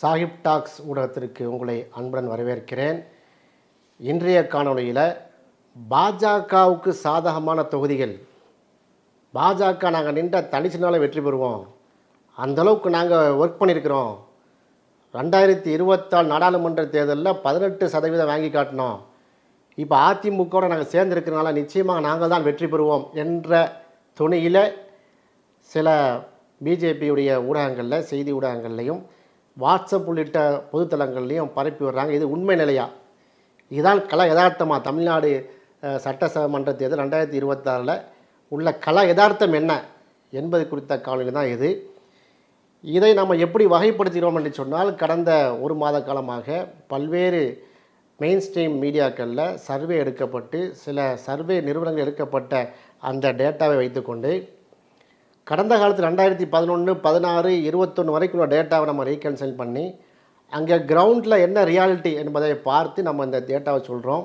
Sahib tax ஊடகத்திற்கு உங்களை அன்புடன் வரவேற்கிறேன். இன்றைய காணொளியில் பாஜகவுக்கு சாதகமான தொகுதிகள். பாஜக நாங்கள் நின்ற தனிச்சினால வெற்றி பெறுவோம். அந்த அளவுக்கு நாங்கள் ஒர்க் பண்ணியிருக்கிறோம் ரெண்டாயிரத்தி இருபத்தாறு நாடாளுமன்ற தேர்தலில் பதினெட்டு சதவீதம் வாங்கி காட்டினோம். இப்போ அதிமுகவோட நாங்கள் சேர்ந்துருக்கிறனால நிச்சயமாக நாங்கள் தான் வெற்றி பெறுவோம் என்ற துணியில் சில பிஜேபியுடைய ஊடகங்களில் செய்தி ஊடகங்கள்லையும் வாட்ஸ்அப் உள்ளிட்ட பொதுத்தளங்கள்லையும் பரப்பி வர்றாங்க. இது உண்மை நிலையா? இதுதான் கல யதார்த்தமாக தமிழ்நாடு அஹ், தேர்தல் ரெண்டாயிரத்தி இருபத்தாறில் உள்ள கல யதார்த்தம் என்ன என்பது குறித்த காணொலி தான் இது. இதை நம்ம எப்படி வகைப்படுத்துகிறோம் என்று சொன்னால் கடந்த ஒரு மாத காலமாக பல்வேறு மெயின் ஸ்ட்ரீம் மீடியாக்களில் சர்வே எடுக்கப்பட்டு சில சர்வே நிறுவனங்கள் எடுக்கப்பட்ட அந்த டேட்டாவை வைத்துக்கொண்டு கடந்த காலத்தில் ரெண்டாயிரத்தி பதினொன்று பதினாறு இருபத்தொன்று வரைக்கும் உள்ள டேட்டாவை நம்ம ரீகன்சைல் பண்ணி அங்கே கிரவுண்டில் என்ன ரியாலிட்டி என்பதை பார்த்து நம்ம இந்த டேட்டாவை சொல்கிறோம்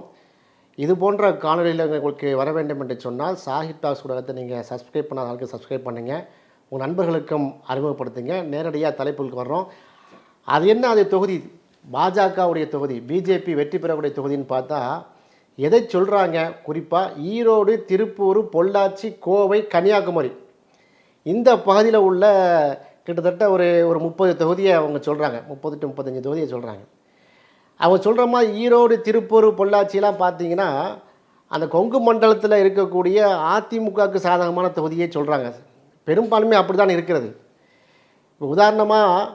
இது போன்ற காணொலியில் உங்களுக்கு வர வேண்டும் என்று சொன்னால் சாஹிப் டாக்ஸ் ஊடகத்தை நீங்கள் சப்ஸ்கிரைப் பண்ணாத ஆளுக்கு சப்ஸ்கிரைப் பண்ணுங்கள் உங்கள் நண்பர்களுக்கும் அறிமுகப்படுத்துங்க. நேரடியாக தலைப்புக்கு வர்றோம். அது என்ன? அது தொகுதி. பாஜகவுடைய தொகுதி பிஜேபி வெற்றி பெறக்கூடிய தொகுதின்னு பார்த்தா எதை சொல்கிறாங்க குறிப்பாக ஈரோடு திருப்பூர் பொள்ளாச்சி கோவை கன்னியாகுமரி. இந்த பகுதியில் உள்ள கிட்டத்தட்ட ஒரு ஒரு முப்பது தொகுதியை அவங்க சொல்கிறாங்க முப்பது டு முப்பத்தஞ்சு தொகுதியை சொல்கிறாங்க அவங்க சொல்கிற மாதிரி ஈரோடு திருப்பூர் பொள்ளாச்சிலாம் பார்த்தீங்கன்னா அந்த கொங்கு மண்டலத்தில் இருக்கக்கூடிய அதிமுகவுக்கு சாதகமான தொகுதியே சொல்கிறாங்க பெரும்பாலுமே அப்படி தான் இருக்கிறது. இப்போ உதாரணமாக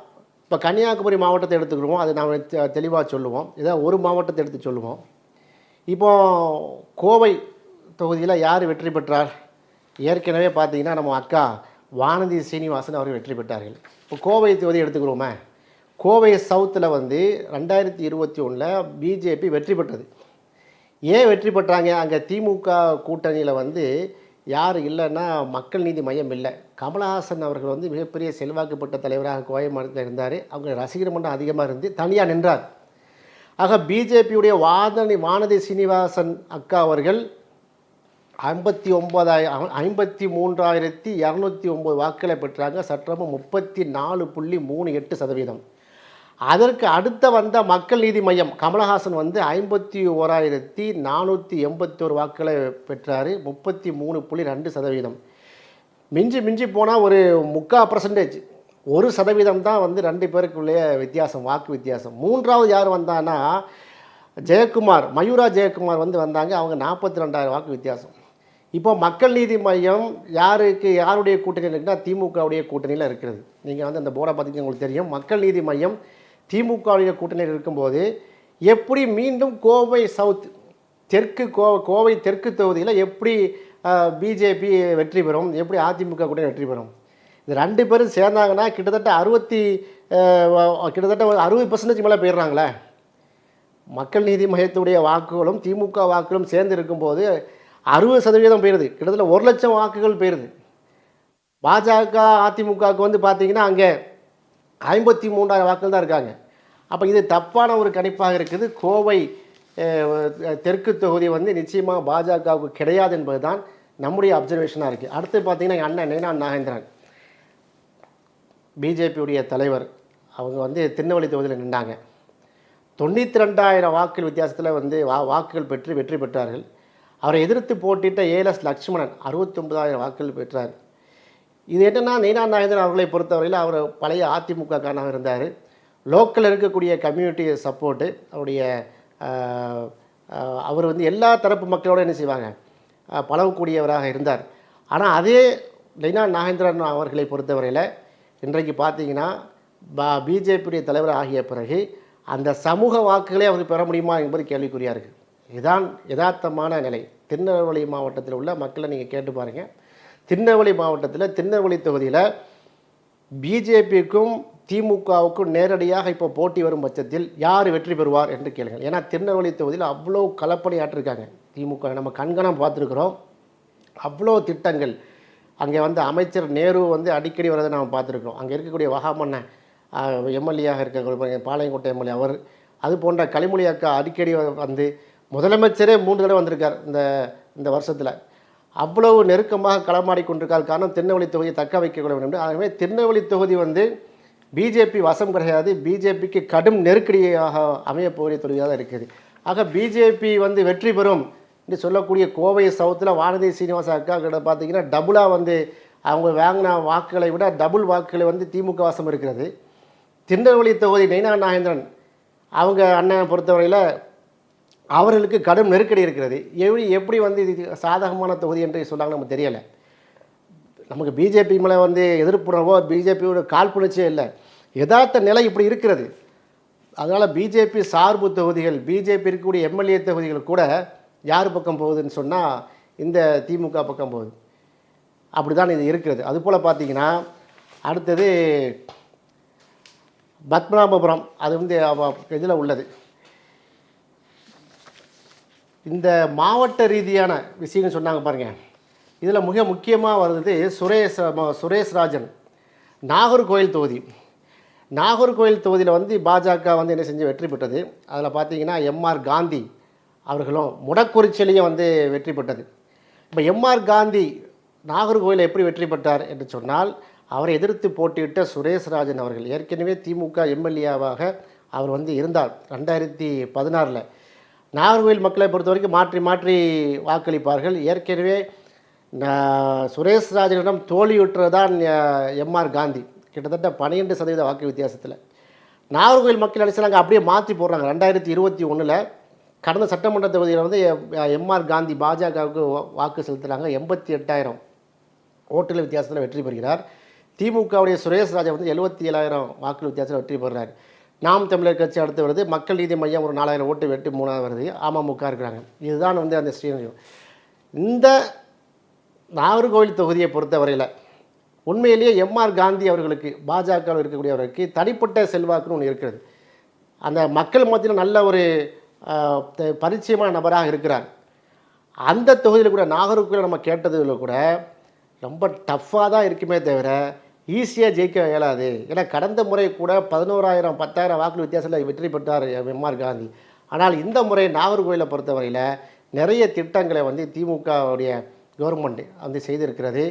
இப்போ கன்னியாகுமரி மாவட்டத்தை எடுத்துக்கிடுவோம். அது நாம் தெளிவாக சொல்லுவோம். இதான் ஒரு மாவட்டத்தை எடுத்து சொல்லுவோம். இப்போ கோவை தொகுதியில் யார் வெற்றி பெற்றார்? ஏற்கனவே பார்த்தீங்கன்னா நம்ம அக்கா வானதி சீனிவாசன் அவர்கள் வெற்றி பெற்றார்கள். இப்போ கோவை தொகுதி எடுத்துக்கிறோமே? கோவை சவுத்தில் வந்து ரெண்டாயிரத்தி இருபத்தி ஒன்றில் பிஜேபி வெற்றி பெற்றது. ஏன் வெற்றி பெற்றாங்க? அங்கே திமுக கூட்டணியில் வந்து யார் இல்லைன்னா மக்கள் நீதி மையம் இல்லை. கமலஹாசன் அவர்கள் வந்து மிகப்பெரிய செல்வாக்குப்பட்ட தலைவராக கோவை மாநிலத்தில் இருந்தார். அவங்க ரசிகர் மன்றம் அதிகமாக இருந்து தனியாக நின்றார். ஆக பிஜேபியுடைய வாதனி வானதி சீனிவாசன் அக்கா அவர்கள் ஐம்பத்தி ஒம்பதாயிரம் ஐம்பத்தி மூன்றாயிரத்தி இரநூத்தி ஒம்பது வாக்குகளை பெற்றாங்க. சட்டமும் முப்பத்தி நாலு புள்ளி மூணு எட்டு சதவீதம். அதற்கு அடுத்த வந்த மக்கள் நீதி மையம் கமலஹாசன் வந்து ஐம்பத்தி ஓராயிரத்தி நானூற்றி எண்பத்தி ஒரு வாக்குகளை பெற்றார். முப்பத்தி மூணு புள்ளி ரெண்டு சதவீதம். மிஞ்சி மிஞ்சி போனால் ஒரு முக்கால் பர்சன்டேஜ் ஒரு சதவீதம் தான் வந்து ரெண்டு பேருக்குள்ளே வித்தியாசம் வாக்கு வித்தியாசம். மூன்றாவது யார் வந்தான்னா ஜெயக்குமார் மயூரா ஜெயக்குமார் வந்து வந்தாங்க. அவங்க நாற்பத்தி ரெண்டாயிரம் வாக்கு வித்தியாசம். இப்போ மக்கள் நீதி மையம் யாருக்கு யாருடைய கூட்டணியில் இருக்குன்னா திமுகவுடைய கூட்டணியில் இருக்கிறது. நீங்கள் வந்து அந்த போர்டை பார்த்தீங்கன்னா உங்களுக்கு தெரியும். மக்கள் நீதி மையம் திமுகவுடைய கூட்டணியில் இருக்கும்போது எப்படி மீண்டும் கோவை சவுத் தெற்கு கோ கோவை தெற்கு தொகுதியில் எப்படி பிஜேபி வெற்றி பெறும்? எப்படி அதிமுக கூட்டணி வெற்றி பெறும்? இது ரெண்டு பேரும் சேர்ந்தாங்கன்னா கிட்டத்தட்ட அறுபத்தி கிட்டத்தட்ட ஒரு அறுபது பர்சன்டேஜ் மேலே போயிடுறாங்களே. மக்கள் நீதி மையத்துடைய வாக்குகளும் திமுக வாக்குகளும் சேர்ந்து இருக்கும்போது அறுபது சதவீதம் போயிடுது கிட்டத்தட்ட ஒரு லட்சம் வாக்குகள் போயிடுது பாஜக அதிமுகவுக்கு வந்து பார்த்தீங்கன்னா அங்கே ஐம்பத்தி மூன்றாயிரம் வாக்குகள் தான் இருக்காங்க. அப்போ இது தப்பான ஒரு கணிப்பாக இருக்குது. கோவை தெற்கு தொகுதி வந்து நிச்சயமாக பாஜகவுக்கு கிடையாது என்பது தான் நம்முடைய அப்சர்வேஷனாக இருக்குது அடுத்து பார்த்தீங்கன்னா எங்கள் அண்ணன் நேனா நாகேந்திரன். பிஜேபியுடைய தலைவர். அவங்க வந்து திருநெல்வேலி தொகுதியில் நின்றாங்க தொண்ணூற்றி ரெண்டாயிரம் வாக்குகள் வித்தியாசத்தில் வந்து வா வாக்குகள் பெற்று வெற்றி பெற்றார்கள். அவரை எதிர்த்து போட்டிட்ட ஏஎஸ் லக்ஷ்மணன் அறுபத்தொன்பதாயிரம் வாக்குகள் பெற்றார். இது என்னென்னா நீனா நாயந்தன் அவர்களை பொறுத்தவரையில் அவர் பழைய அதிமுக காரனாக இருந்தார். லோக்கலில் இருக்கக்கூடிய கம்யூனிட்டி சப்போர்ட்டு அவருடைய அவர் வந்து எல்லா தரப்பு மக்களோட என்ன செய்வாங்க? பழகக்கூடியவராக இருந்தார். ஆனால் அதே லைனா நாகேந்திரன் அவர்களை பொறுத்தவரையில் இன்றைக்கு பார்த்தீங்கன்னா பா பிஜேபியுடைய தலைவர் ஆகிய பிறகு அந்த சமூக வாக்குகளே அவருக்கு பெற முடியுமா என்பது கேள்விக்குறியாக இருக்குது இதுதான் யதார்த்தமான நிலை. திருநெல்வேலி மாவட்டத்தில் உள்ள மக்களை நீங்கள் கேட்டு பாருங்கள் திருநெல்வேலி மாவட்டத்தில் திருநெல்வேலி தொகுதியில் பிஜேபிக்கும் திமுகவுக்கும் நேரடியாக இப்போ போட்டி வரும் பட்சத்தில் யார் வெற்றி பெறுவார் என்று கேளுங்கள். ஏன்னா திருநெல்வேலி தொகுதியில் அவ்வளோ கலப்பணியாற்றிருக்காங்க. திமுக நம்ம கண்கணம் பார்த்துருக்குறோம். அவ்வளோ திட்டங்கள். அங்கே வந்து அமைச்சர் நேரு வந்து அடிக்கடி வரதை நாம் பார்த்துருக்கோம் அங்கே இருக்கக்கூடிய வகாமண்ணன் எம்எல்ஏயாக இருக்க பாளையங்கோட்டை எம்எல்ஏ அவர் அது போன்ற கனிமொழி அக்கா அடிக்கடி வந்து முதலமைச்சரே மூன்று தடவை வந்திருக்கார் இந்த இந்த வருஷத்தில். அவ்வளவு நெருக்கமாக களமாடி கொண்டிருக்கார் காரணம் திருநெல்வேலி தொகுதியை தக்க வைக்க வேண்டும் என்று. ஆகவே திருநெல்வேலி தொகுதி வந்து பிஜேபி வசம் கிடையாது. பிஜேபிக்கு கடும் நெருக்கடியாக அமையப்போகிற தொகுதியாக தான் இருக்குது. ஆக பிஜேபி வந்து வெற்றி பெறும் என்று சொல்லக்கூடிய கோவை சவுத்தில் வானதி சீனிவாச அக்கா கிட்ட பார்த்தீங்கன்னா டபுளாக வந்து அவங்க வாங்கின வாக்குகளை விட டபுள் வாக்குகளை வந்து திமுக வசம் இருக்கிறது. திருநெல்வேலி தொகுதி நைனா நாகேந்திரன் அவங்க அண்ணன் பொறுத்தவரையில் அவர்களுக்கு கடும் நெருக்கடி இருக்கிறது. எப்படி எப்படி வந்து இது சாதகமான தொகுதி என்று சொன்னாங்க நமக்கு தெரியலை. நமக்கு பிஜேபி மேலே வந்து எதிர்ப்புணர்வோ பிஜேபியோட காழ்ப்புணர்ச்சியே இல்லை. யதார்த்த நிலை இப்படி இருக்கிறது. அதனால் பிஜேபி சார்பு தொகுதிகள் பிஜேபி இருக்கக்கூடிய எம்எல்ஏ தொகுதிகள் கூட யார் பக்கம் போகுதுன்னு சொன்னால் இந்த திமுக பக்கம் போகுது. அப்படி தான் இது இருக்கிறது. அதுபோல் பார்த்தீங்கன்னா அடுத்தது பத்மநாபபுரம் அது வந்து இதில் உள்ளது. இந்த மாவட்ட ரீதியான விஷயங்கள் சொன்னாங்க பாருங்கள் இதில் மிக முக்கியமாக வருது சுரேஷ் சுரேஷ் ராஜன். நாகர்கோயில் தொகுதி. நாகர்கோயில் தொகுதியில் வந்து பாஜக வந்து என்ன செஞ்சு வெற்றி பெற்றது? அதில் பார்த்தீங்கன்னா எம்ஆர் காந்தி அவர்களும் முடக்குறிச்சலையும் வந்து வெற்றி பெற்றது. இப்போ எம்ஆர் காந்தி நாகர்கோயிலில் எப்படி வெற்றி பெற்றார் என்று சொன்னால் அவரை எதிர்த்து போட்டியிட்ட சுரேஷ் ராஜன் அவர்கள் ஏற்கனவே திமுக எம்எல்ஏவாக அவர் வந்து இருந்தார். ரெண்டாயிரத்தி பதினாறில். நாகர்கோவில் மக்களை பொறுத்த வரைக்கும் மாற்றி மாற்றி வாக்களிப்பார்கள். ஏற்கனவே சுரேஷ் ராஜனிடம் தோல்வியுற்றது தான் எம்ஆர் காந்தி. கிட்டத்தட்ட பன்னிரெண்டு சதவீத வாக்கு வித்தியாசத்தில். நாகர்கோவில் மக்கள் நினைச்சாங்க அப்படியே மாற்றி போடுறாங்க. ரெண்டாயிரத்தி இருபத்தி ஒன்றில் கடந்த சட்டமன்ற தொகுதியில் வந்து எம்ஆர் காந்தி பாஜகவுக்கு வாக்கு செலுத்துகிறாங்க எண்பத்தி எட்டாயிரம் ஓட்டுகள் வித்தியாசத்தில் வெற்றி பெறுகிறார். திமுகவுடைய சுரேஷ் ராஜா வந்து எழுபத்தி ஏழாயிரம் வாக்கு வித்தியாசத்தில் வெற்றி பெறுறாரு. நாம் தமிழர் கட்சி அடுத்து வருது. மக்கள் நீதி மையம் ஒரு நாலாயிரம் ஓட்டு வெட்டு மூணாவது வருது. அமமுக இருக்கிறாங்க. இதுதான் வந்து அந்த ஸ்ரீரங்கம். இந்த நாகர்கோவில் தொகுதியை பொறுத்தவரையில் உண்மையிலேயே எம்ஆர் காந்தி அவர்களுக்கு பாஜகவில் இருக்கக்கூடியவர்களுக்கு தனிப்பட்ட செல்வாக்குன்னு ஒன்று இருக்கிறது. அந்த மக்கள் மத்தியில் நல்ல ஒரு பரிச்சயமான நபராக இருக்கிறார். அந்த தொகுதியில் கூட நாகர்கோவில் நம்ம கேட்டதில் கூட ரொம்ப டஃப்பாக தான் இருக்குமே தவிர ஈஸியாக ஜெயிக்க இயலாது. ஏன்னா கடந்த முறை கூட பதினோராயிரம் பத்தாயிரம் வாக்கு வித்தியாசத்தில் வெற்றி பெற்றார் எம்ஆர் காந்தி. ஆனால் இந்த முறை நாகர்கோவிலை பொறுத்தவரையில் நிறைய திட்டங்களை வந்து திமுகவுடைய கவர்மெண்ட் வந்து செய்திருக்கிறது.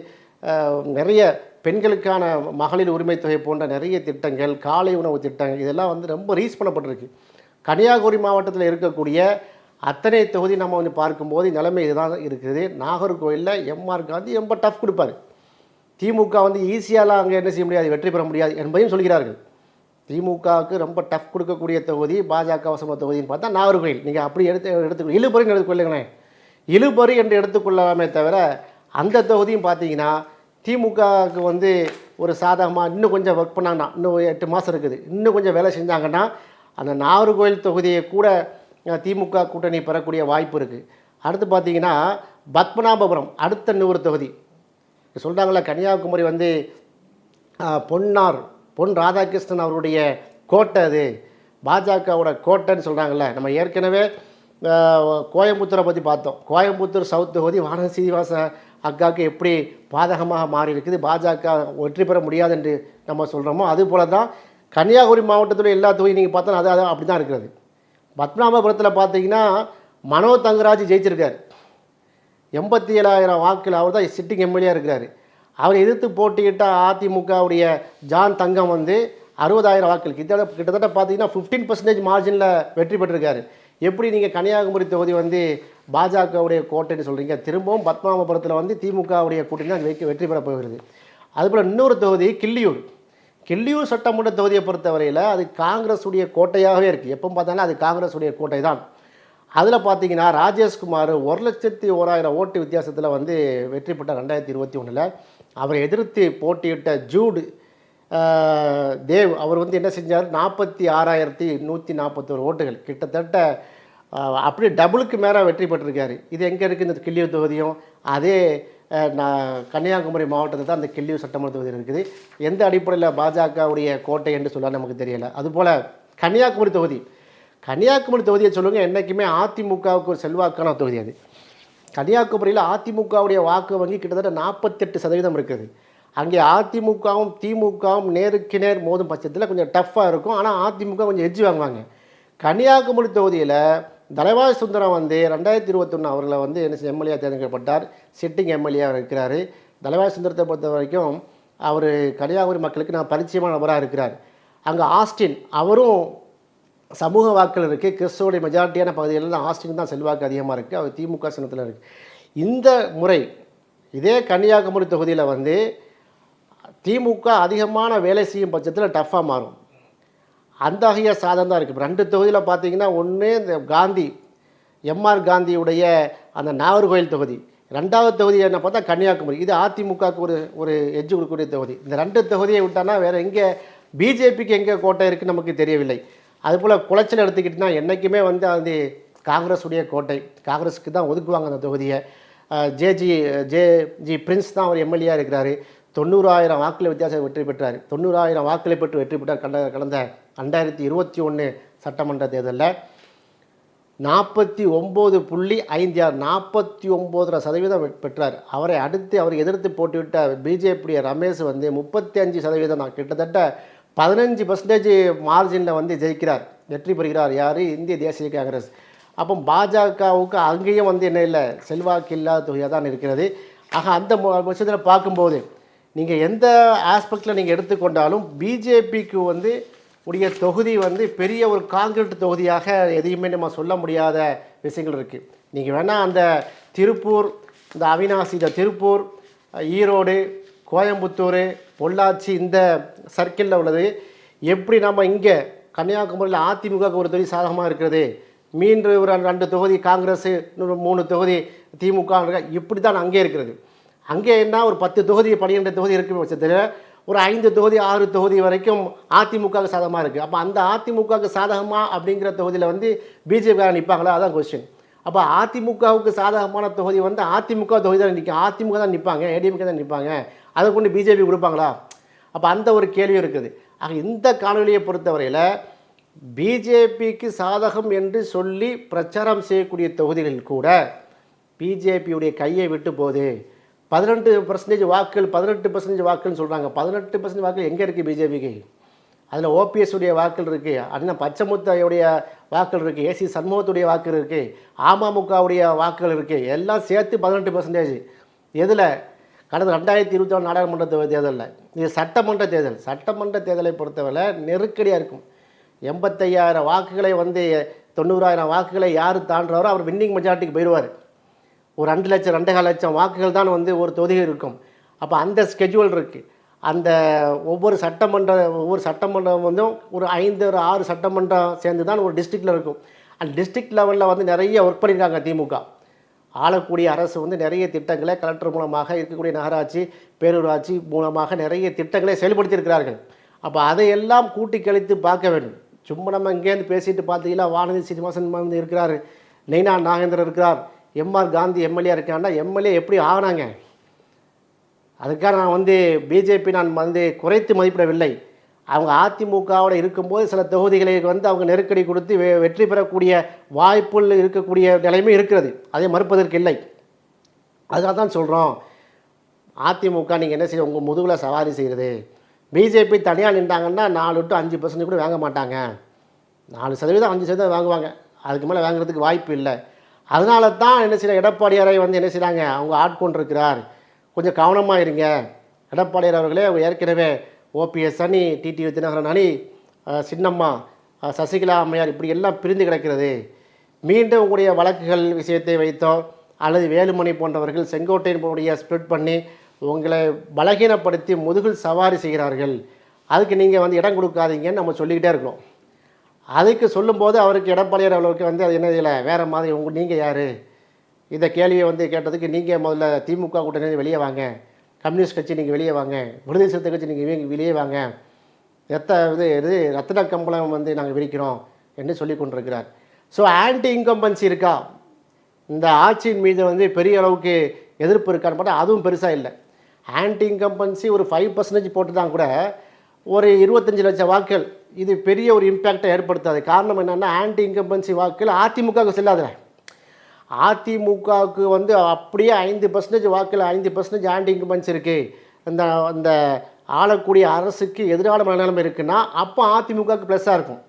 நிறைய பெண்களுக்கான மகளிர் உரிமை தொகை போன்ற நிறைய திட்டங்கள் காலை உணவு திட்டங்கள் இதெல்லாம் வந்து ரொம்ப ரீஸ் பண்ணப்பட்டிருக்கு. கன்னியாகுமரி மாவட்டத்தில் இருக்கக்கூடிய அத்தனை தொகுதி நம்ம வந்து பார்க்கும்போது நிலைமை இதுதான் இருக்குது. நாகர்கோவிலில் எம்ஆர் காந்தி ரொம்ப டஃப் கொடுப்பாரு. திமுக வந்து ஈஸியாலாம் அங்கே என்ன செய்ய முடியாது வெற்றி பெற முடியாது என்பதையும் சொல்கிறார்கள். திமுகவுக்கு ரொம்ப டஃப் கொடுக்கக்கூடிய தொகுதி பாஜக வசம தொகுதின்னு பார்த்தா நாகர்கோவில். நீங்கள் அப்படி எடுத்து எடுத்து இழுபறின்னு எடுத்துக்கொள்ளுங்களேன் இழுபறி என்று எடுத்துக்கொள்ளலாமே தவிர அந்த தொகுதியும் பார்த்தீங்கன்னா திமுகவுக்கு வந்து ஒரு சாதகமாக இன்னும் கொஞ்சம் ஒர்க் பண்ணாங்கன்னா இன்னும் ஒரு எட்டு மாதம் இருக்குது. இன்னும் கொஞ்சம் வேலை செஞ்சாங்கன்னா அந்த நாகர்கோவில் தொகுதியை கூட திமுக கூட்டணி பெறக்கூடிய வாய்ப்பு இருக்குது அடுத்து பார்த்தீங்கன்னா பத்மநாபபுரம் அடுத்த நூறு தொகுதி. சொல்கிறாங்களா கன்னியாகுமரி வந்து பொன்னார் பொன் ராதாகிருஷ்ணன் அவருடைய கோட்டை அது. பாஜகவோட கோட்டைன்னு சொல்கிறாங்கல்ல நம்ம ஏற்கனவே கோயம்புத்தூரை பற்றி பார்த்தோம். கோயம்புத்தூர் சவுத் தொகுதி வானதி சீனிவாச அக்காவுக்கு எப்படி பாதகமாக மாறி இருக்குது பாஜக வெற்றி பெற முடியாது என்று நம்ம சொல்கிறோமோ அது போல தான் கன்னியாகுமரி மாவட்டத்தில் எல்லா தொகுதியும் நீங்கள் பார்த்தோன்னா அது அது அப்படி தான் இருக்கிறது. பத்மநாபபுரத்தில் பார்த்தீங்கன்னா மனோ தங்கராஜ் ஜெயிச்சிருக்கார். எண்பத்தி ஏழாயிரம் வாக்கில் அவர் தான் சிட்டிங் எம்எல்ஏ இருக்கிறாரு. அவரை எதிர்த்து போட்டிக்கிட்ட அதிமுகவுடைய ஜான் தங்கம் வந்து அறுபதாயிரம் வாக்கள் கிட்டத்தட்ட கிட்டத்தட்ட பார்த்தீங்கன்னா ஃபிஃப்டீன் பர்சன்டேஜ் மார்ஜினில் வெற்றி பெற்றிருக்காரு. எப்படி நீங்கள் கன்னியாகுமரி தொகுதி வந்து பாஜகவுடைய கோட்டைன்னு சொல்கிறீங்க திரும்பவும் பத்மநாபபுரத்தில் வந்து திமுகவுடைய கூட்டணி தான் வெற்றி வெற்றி பெற போகிறது. அதுபோல் இன்னொரு தொகுதி கிள்ளியூர். கிள்ளியூர் சட்டமன்ற தொகுதியை பொறுத்தவரையில் அது காங்கிரஸுடைய கோட்டையாகவே இருக்குது எப்போ பார்த்தாலும் அது காங்கிரஸுடைய கோட்டை தான் அதில் பார்த்தீங்கன்னா ராஜேஷ்குமார் ஒரு லட்சத்தி ஓராயிரம் ஓட்டு வித்தியாசத்தில் வந்து வெற்றி பெற்ற ரெண்டாயிரத்தி இருபத்தி ஒன்றில் அவரை எதிர்த்து போட்டியிட்ட ஜூடு தேவ் அவர் வந்து என்ன செஞ்சார்? நாற்பத்தி ஆறாயிரத்தி நூற்றி நாற்பத்தோரு ஓட்டுகள். கிட்டத்தட்ட அப்படியே டபுளுக்கு மேலே வெற்றி பெற்றிருக்காரு. இது எங்கே இருக்குது இந்த கிள்ளியூர் தொகுதியும் அதே நான் கன்னியாகுமரி மாவட்டத்தில் தான் அந்த கிள்ளியூர் சட்டமன்ற தொகுதி இருக்குது. எந்த அடிப்படையில் பாஜகவுடைய கோட்டை என்று சொல்ல நமக்கு தெரியலை. அதுபோல் கன்னியாகுமரி தொகுதி கன்னியாகுமரி தொகுதியை சொல்லுங்கள் என்றைக்குமே அதிமுகவுக்கு ஒரு செல்வாக்கான தொகுதி அது. கன்னியாகுமரியில் அதிமுகவுடைய வாக்கு வங்கி கிட்டத்தட்ட நாற்பத்தெட்டு சதவீதம் இருக்குது. அங்கே அதிமுகவும் திமுகவும் நேருக்கு நேர் மோதும் பட்சத்தில் கொஞ்சம் டஃப்பாக இருக்கும். ஆனால் அதிமுக கொஞ்சம் எஜ்ஜி வாங்குவாங்க. கன்னியாகுமரி தொகுதியில் தலைவாய் சுந்தரம் வந்து ரெண்டாயிரத்தி இருபத்தொன்று அவர்களை வந்து என்ன எம்எல்ஏ தேர்ந்தெடுக்கப்பட்டார். சிட்டிங் எம்எல்ஏ இருக்கிறார். தலைவாய் சுந்தரத்தை பொறுத்த வரைக்கும் அவர் கன்னியாகுமரி மக்களுக்கு நான் பரிச்சயமான நபராக இருக்கிறார். அங்கே ஆஸ்டின் அவரும் சமூக வாக்கள் இருக்குது கிறிஸ்தவடைய மெஜாரிட்டியான பகுதிகளில் தான் ஆஸ்டின் தான் செல்வாக்கு அதிகமாக இருக்குது அவர் திமுக சின்னத்தில் இருக்குது இந்த முறை இதே கன்னியாகுமரி தொகுதியில் வந்து திமுக அதிகமான வேலை செய்யும் பட்சத்தில் டஃப்பாக மாறும். அந்த வகையாக சாதம் தான் இருக்குது ரெண்டு தொகுதியில் பார்த்தீங்கன்னா ஒன்று இந்த காந்தி எம்ஆர் காந்தியுடைய அந்த நாகர்கோயில் தொகுதி. ரெண்டாவது தொகுதி என்ன பார்த்தா கன்னியாகுமரி. இது அதிமுகவுக்கு ஒரு ஒரு எஜ்ஜு கொடுக்கக்கூடிய தொகுதி. இந்த ரெண்டு தொகுதியை விட்டானா வேறு எங்கே பிஜேபிக்கு எங்கே கோட்டை இருக்குது நமக்கு தெரியவில்லை. அதுபோல் குளச்சல் எடுத்துக்கிட்டிங்கன்னா என்றைக்குமே வந்து அது காங்கிரஸுடைய கோட்டை. காங்கிரஸுக்கு தான் ஒதுக்குவாங்க அந்த தொகுதியை. ஜேஜி ஜே ஜி பிரின்ஸ் தான் அவர் எம்எல்ஏ இருக்கிறாரு. தொண்ணூறாயிரம் வாக்கில் வித்தியாசம் வெற்றி பெற்றார். தொண்ணூறாயிரம் வாக்கில் பெற்று வெற்றி பெற்றார் கடந்த கடந்த ரெண்டாயிரத்தி இருபத்தி ஒன்று சட்டமன்ற தேர்தலில். நாற்பத்தி ஒம்பது புள்ளி ஐந்து ஆறு நாற்பத்தி ஒம்போதரை சதவீதம் பெற்றார். அவரை அடுத்து அவரை எதிர்த்து போட்டிவிட்ட பிஜேபியுடைய ரமேஷ் வந்து முப்பத்தி அஞ்சு சதவீதம் தான். கிட்டத்தட்ட பதினஞ்சு பர்சன்டேஜ் மார்ஜினில் வந்து ஜெயிக்கிறார். வெற்றி பெறுகிறார். யார்? இந்திய தேசிய காங்கிரஸ். அப்போ பாஜகவுக்கு அங்கேயும் வந்து என்ன இல்லை? செல்வாக்கு இல்லாத தொகையாக தான் இருக்கிறது. ஆக அந்த விஷயத்தில் பார்க்கும்போது நீங்கள் எந்த ஆஸ்பெக்டில் நீங்கள் எடுத்துக்கொண்டாலும் பிஜேபிக்கு வந்து உடைய தொகுதி வந்து பெரிய ஒரு காங்கிரீட் தொகுதியாக எதையுமே நம்ம சொல்ல முடியாத விஷயங்கள் இருக்குது நீங்கள் வேணால் அந்த திருப்பூர் இந்த அவினாசி இந்த திருப்பூர் ஈரோடு கோயம்புத்தூர் பொள்ளாச்சி இந்த சர்க்கிளில் உள்ளது. எப்படி நம்ம இங்கே கன்னியாகுமரியில் அதிமுக ஒரு தொகுதி சாதகமாக இருக்கிறது? மீண்டும் ஒரு ரெண்டு தொகுதி காங்கிரஸ் மூணு தொகுதி திமுக இப்படி தான் அங்கே இருக்கிறது. அங்கே என்ன ஒரு பத்து தொகுதி பன்னிரெண்டு தொகுதி இருக்கும் பட்சத்தில் ஒரு ஐந்து தொகுதி ஆறு தொகுதி வரைக்கும் அதிமுகவுக்கு சாதகமாக இருக்குது அப்போ அந்த அதிமுகவுக்கு சாதகமாக அப்படிங்கிற தொகுதியில் வந்து பிஜேபி நிற்பாங்களா அதான் கொஸ்டின் அப்போ அதிமுகவுக்கு சாதகமான தொகுதி வந்து அதிமுக தொகுதி தான் நிற்கும் அதிமுக தான் நிற்பாங்க ஏடிஎம்கே தான் நிற்பாங்க அதை கொண்டு பிஜேபி கொடுப்பாங்களா? அப்போ அந்த ஒரு கேள்வி இருக்குது. ஆக இந்த காணொலியை பொறுத்தவரையில் பிஜேபிக்கு சாதகம் என்று சொல்லி பிரச்சாரம் செய்யக்கூடிய தொகுதிகளில் கூட பிஜேபியுடைய கையை விட்டு போகுது. பதினெட்டு பர்சன்டேஜ் வாக்குகள் பதினெட்டு பர்சன்டேஜ் வாக்குன்னு சொல்கிறாங்க பதினெட்டு பர்சன்டேஜ் வாக்குகள் எங்கே இருக்குது பிஜேபிக்கு அதில் ஓபிஎஸ் உடைய வாக்குகள் இருக்குது அண்ணன் பச்சைமுத்தையுடைய வாக்குகள் இருக்குது ஏசி சண்முகத்துடைய வாக்குகள் இருக்குது அமமுகவுடைய வாக்குகள் இருக்குது எல்லாம் சேர்த்து பதினெட்டு பர்சன்டேஜ் எதில்? கடந்த ரெண்டாயிரத்தி இருபத்தி ஒன்று நாடாளுமன்ற தேர்தலில். இது சட்டமன்ற தேர்தல். சட்டமன்ற தேர்தலை பொறுத்தவரை நெருக்கடியாக இருக்கும். எண்பத்தையாயிரம் வாக்குகளை வந்து தொண்ணூறாயிரம் வாக்குகளை யார் தாண்டுறாரோ அவர் வின்னிங் மெஜாரிட்டிக்கு போயிடுவார். ஒரு ரெண்டு லட்சம் ரெண்டே லட்சம் வாக்குகள் தான் வந்து ஒரு தொகுதியில் இருக்கும். அப்போ அந்த ஸ்கெட்யூல் இருக்குது அந்த ஒவ்வொரு சட்டமன்ற ஒவ்வொரு சட்டமன்றம் வந்து ஒரு ஐந்து ஒரு ஆறு சட்டமன்றம் சேர்ந்து தான் ஒரு டிஸ்ட்ரிக்டில் இருக்கும். அந்த டிஸ்ட்ரிக்ட் லெவலில் வந்து நிறைய ஒர்க் பண்ணியிருக்காங்க திமுக. ஆளக்கூடிய அரசு வந்து நிறைய திட்டங்களை கலெக்டர் மூலமாக இருக்கக்கூடிய நகராட்சி பேரூராட்சி மூலமாக நிறைய திட்டங்களை செயல்படுத்தியிருக்கிறார்கள். அப்போ அதையெல்லாம் கூட்டி கழித்து பார்க்க வேண்டும். சும்மா நம்ம இங்கேருந்து பேசிட்டு பார்த்தீங்கன்னா வானதி சீனிவாசன் வந்து இருக்கிறார். நெய்னா நாகேந்திரன் இருக்கிறார். எம்ஆர் காந்தி எம்எல்ஏ இருக்காங்கன்னா எம்எல்ஏ எப்படி ஆகினாங்க? அதுக்காக நான் வந்து பிஜேபி நான் வந்து குறைத்து மதிப்பிடவில்லை. அவங்க அதிமுகவோட இருக்கும்போது சில தொகுதிகளை வந்து அவங்க நெருக்கடி கொடுத்து வெ வெற்றி பெறக்கூடிய வாய்ப்புகள் இருக்கக்கூடிய நிலைமை இருக்கிறது. அதை மறுப்பதற்கு இல்லை. அதுக்காக தான் சொல்கிறோம் அதிமுக நீங்கள் என்ன செய்ய உங்கள் முதுகில் சவாரி செய்கிறது பிஜேபி தனியாக நின்றாங்கன்னா நாலு டு அஞ்சு பர்சன்ட் கூட வாங்க மாட்டாங்க. நாலு சதவீதம் அஞ்சு சதவீதம் வாங்குவாங்க. அதுக்கு மேலே வாங்குறதுக்கு வாய்ப்பு இல்லை. அதனால தான் என்ன செய்ய எடப்பாடியாரை வந்து என்ன செய்கிறாங்க அவங்க ஆட்கொண்டிருக்கிறார். கொஞ்சம் கவனமாக இருங்க எடப்பாடியார் அவர்களே அவங்க ஏற்கனவே ஓபிஎஸ் அணி டிடிவி தினகரன் அணி சின்னம்மா சசிகலா அம்மையார் இப்படி எல்லாம் பிரிந்து கிடக்கிறது. மீண்டும் உங்களுடைய வழக்குகள் விஷயத்தை வைத்தோ அல்லது வேலுமணி போன்றவர்கள் செங்கோட்டையின் போடைய ஸ்ப்ரெட் பண்ணி உங்களை பலகீனப்படுத்தி முதுகில் சவாரி செய்கிறார்கள். அதுக்கு நீங்கள் வந்து இடம் கொடுக்காதீங்கன்னு நம்ம சொல்லிக்கிட்டே இருக்கோம் அதுக்கு சொல்லும்போது அவருக்கு எடப்பாடியார் அவர்களுக்கு வந்து அது என்ன இல்லை வேறு மாதிரி உங்கள் நீங்கள் யார்? இந்த கேள்வியை வந்து கேட்டதுக்கு நீங்கள் முதல்ல திமுக கூட்டணி வெளியே வாங்க. கம்யூனிஸ்ட் கட்சி நீங்கள் வெளியே வாங்க. விடுதலை சிறுத்தை கட்சி நீங்கள் வெளியே வாங்க. ரத்த இது இது ரத்தின கம்பளம் வந்து நாங்கள் விரிக்கிறோம் என்று சொல்லி கொண்டிருக்கிறார். ஸோ ஆன்டி இன்கம்பன்சி இருக்கா? இந்த ஆட்சியின் மீது வந்து பெரிய அளவுக்கு எதிர்ப்பு இருக்கான்னு பார்த்தா அதுவும் பெருசாக இல்லை. ஆன்டி இன்கம்பன்சி ஒரு ஃபைவ் பர்சன்டேஜ் போட்டு தான் கூட ஒரு இருபத்தஞ்சு லட்சம் வாக்குகள். இது பெரிய ஒரு இம்பேக்டை ஏற்படுத்தாது. காரணம் என்னென்னா ஆன்டி இன்கம்பன்சி வாக்குகள் அதிமுகவுக்கு செல்லாதுல அதிமுகவுக்கு வந்து அப்படியே ஐந்து பர்சன்டேஜ் வாக்கில் ஐந்து பர்சன்டேஜ் ஆண்டி இன்கம்பன்சி இருக்குது இந்த அந்த ஆளக்கூடிய அரசுக்கு எதிரான மனநிலைமை இருக்குன்னா அப்போ அதிமுகவுக்கு ப்ளஸ்ஸாக இருக்கும்.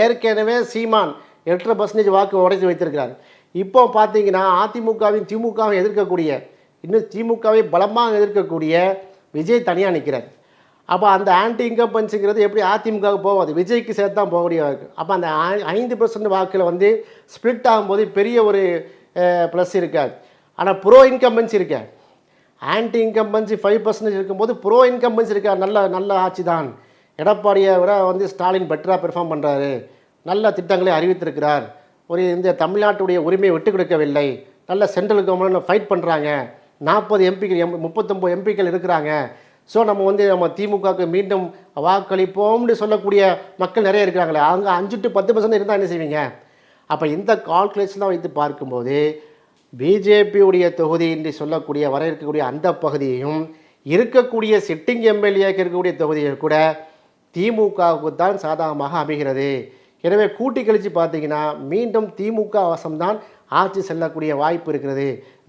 ஏற்கனவே சீமான் எட்டரை பர்சன்டேஜ் வாக்கு உடைத்து வைத்திருக்கிறார். இப்போ பார்த்தீங்கன்னா அதிமுகவின் திமுகவும் எதிர்க்கக்கூடிய இன்னும் திமுகவை பலமாக எதிர்க்கக்கூடிய விஜய் தனியாக நிற்கிறார் அப்போ அந்த ஆன்டி இன்கம்பன்சிங்கிறது எப்படி அதிமுகவுக்கு போகாது? விஜய்க்கு சேர்த்து தான் போகக்கூடிய வாக்கு அப்போ அந்த ஐந்து பர்சன்ட் வாக்கில் வந்து ஸ்ப்ளிட் ஆகும்போது பெரிய ஒரு ப்ளஸ் இருக்காது. ஆனால் ப்ரோ இன்கம்பன்சி இருக்கா? ஆன்டி இன்கம்பன்சி ஃபைவ் பர்சன்டேஜ் இருக்கும்போது ப்ரோ இன்கம்பன்சி இருக்கா? நல்ல நல்ல ஆட்சி தான் எடப்பாடியை விட வந்து ஸ்டாலின் பெட்டராக பெர்ஃபார்ம் பண்ணுறாரு நல்ல திட்டங்களை அறிவித்திருக்கிறார். ஒரு இந்த தமிழ்நாட்டுடைய உரிமையை விட்டு கொடுக்கவில்லை. நல்ல சென்ட்ரல் கவர்மெண்ட் ஃபைட் பண்ணுறாங்க நாற்பது எம்பிக்கள் எம் முப்பத்தொம்போது எம்பிக்கள் இருக்கிறாங்க. ஸோ நம்ம வந்து நம்ம திமுகவுக்கு மீண்டும் வாக்களிப்போம்னு சொல்லக்கூடிய மக்கள் நிறைய இருக்கிறாங்களே அவங்க அஞ்சு டு பத்து பர்சன்ட் இருந்தால் என்ன செய்வீங்க? அப்போ இந்த கால்குலேஷன்லாம் வைத்து பார்க்கும்போது பிஜேபியுடைய தொகுதி என்று சொல்லக்கூடிய வர இருக்கக்கூடிய அந்த பகுதியையும் இருக்கக்கூடிய சிட்டிங் எம்எல்ஏக்கு இருக்கக்கூடிய தொகுதிகள் கூட திமுகவுக்கு தான் சாதகமாக அமைகிறது. எனவே கூட்டி கழித்து பார்த்தீங்கன்னா மீண்டும் திமுக வசம்தான் ஆட்சி செல்லக்கூடிய வாய்ப்பு இருக்கிறது.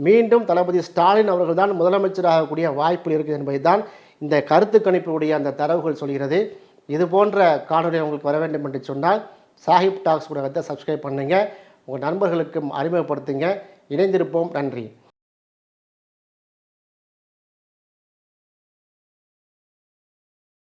மீண்டும் தளபதி ஸ்டாலின் அவர்கள் தான் முதலமைச்சராகக்கூடிய வாய்ப்பு இருக்குது என்பதை தான் இந்த கருத்து கணிப்புடைய அந்த தரவுகள் சொல்கிறது. இது போன்ற காணொலி உங்களுக்கு வர வேண்டும் என்று சொன்னால் சாஹிப் டாக்ஸ் ஊடகத்தை சப்ஸ்கிரைப் பண்ணுங்கள் உங்கள் நண்பர்களுக்கும் அறிமுகப்படுத்துங்க. இணைந்திருப்போம். நன்றி.